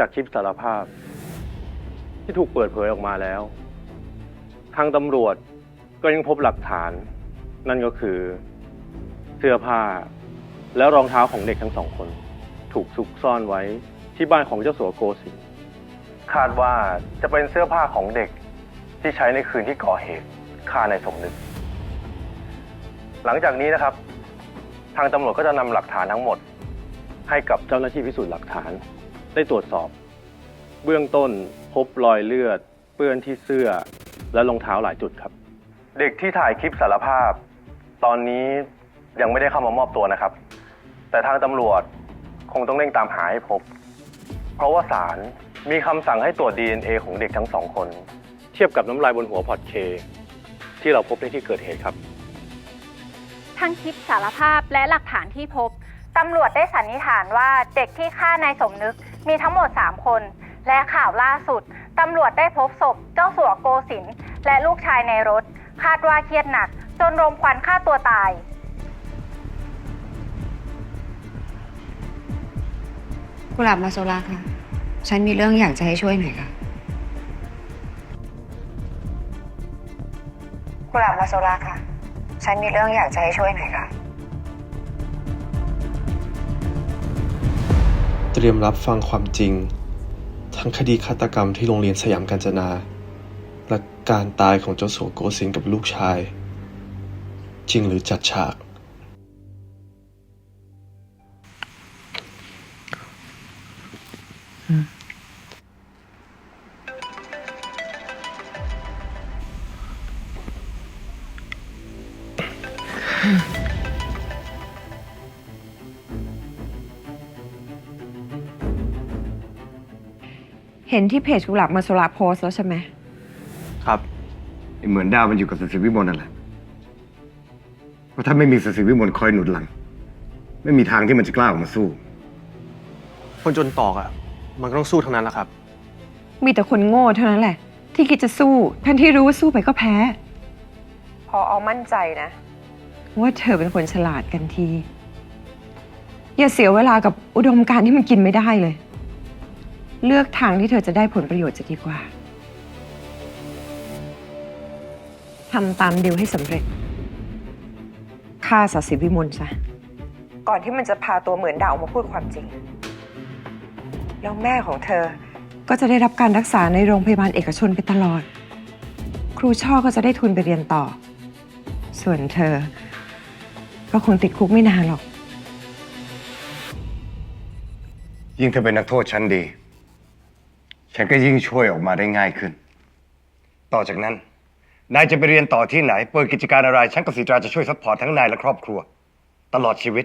จากคลิปสารภาพ ที่ถูกเปิดเผยออกมาแล้ว ทางตำรวจก็ยังพบหลักฐาน นั่นก็คือเสื้อผ้าและรองเท้าของเด็กทั้งสองคน ถูกซุกซ่อนไว้ที่บ้านของเจ้าสัวโกสินคาดว่าจะเป็นเสื้อผ้าของเด็กที่ใช้ในคืนที่ก่อเหตุฆ่านสมนึก หลังจากนี้นะครับ ทางตำรวจก็จะนำหลักฐานทั้งหมด ให้กับเจ้าหน้าที่พิสูจน์หลักฐาน ได้ตรวจสอบ เบื้องต้นพบรอยเลือด เปื้อนที่เสื้อ และรองเท้าหลายจุดครับ เด็กที่ถ่ายคลิปสารภาพ ตอนนี้ยังไม่ได้เข้ามามอบตัวนะครับ แต่ทางตำรวจคงต้องเร่งตามหาให้พบ เพราะว่าศาลมีคำสั่งให้ตรวจ DNA ของเด็กทั้งสองคน เทียบกับน้ำลายบนหัวพอร์ตเค ที่เราพบในที่เกิดเหตุครับ ทั้งคลิปสารภาพและหลักฐานที่พบ ตำรวจได้สันนิษฐานว่าเด็กที่ฆ่านายสมนึก มีทั้งหมด 3 คน และข่าวล่าสุด ตำรวจได้พบศพเจ้าสัวโกสินทร์และลูกชายในรถ คาดว่าเครียดหนัก จนรมควันฆ่าตัวตาย กุหลาบมาโซลาค่ะ ฉันมีเรื่องอยากจะให้ช่วยหน่อยค่ะ กุหลาบมาโซลาค่ะ ฉันมีเรื่องอยากจะให้ช่วยหน่อยค่ะ เตรียมรับฟังความจริง ทั้งคดีฆาตกรรมที่โรงเรียนสยามกาญจนา และการตายของเจ้าสัวโกสินกับลูกชาย จริงหรือจัดฉาก เห็นที่เพจกุหลาบมาโซลาโพสแล้วใช่ไหม ครับไอ้เหมือนดาวมันอยู่กับสสิวิมลนั่นแหละเพราะถ้าไม่มีสสิวิมลคอยหนุนหลัง ไม่มีทางที่มันจะกล้าออกมาสู้ คนจนตอกอะ มันก็ต้องสู้ทั้งนั้นแหละครับ มีแต่คนโง่เท่านั้นแหละ ที่คิดจะสู้ทั้งที่รู้ว่าสู้ไปก็แพ้ พอเอามั่นใจนะ ว่าเธอเป็นคนฉลาดกันที อย่าเสียเวลากับอุดมการณ์ที่มันกินไม่ได้เลย เลือกทางที่เธอจะได้ผลประโยชน์จะดีกว่าทำตามดิวให้สำเร็จฆ่าสศิวิมลซะก่อนที่มันจะพาตัวเหมือนดาวมาพูดความจริง แล้วแม่ของเธอก็จะได้รับการรักษาในโรงพยาบาลเอกชนไปตลอด ครูช่อก็จะได้ทุนไปเรียนต่อ ส่วนเธอ ก็คงติดคุกไม่นานหรอก ยิ่งเธอเป็นนักโทษชั้นดี ฉันก็ยิ่งช่วยออกมาได้ง่ายขึ้น ต่อจากนั้น นายจะไปเรียนต่อที่ไหน เปิดกิจการอะไร ฉันกับสีตราจะช่วยซัพพอร์ตทั้งนายและครอบครัว ตลอดชีวิต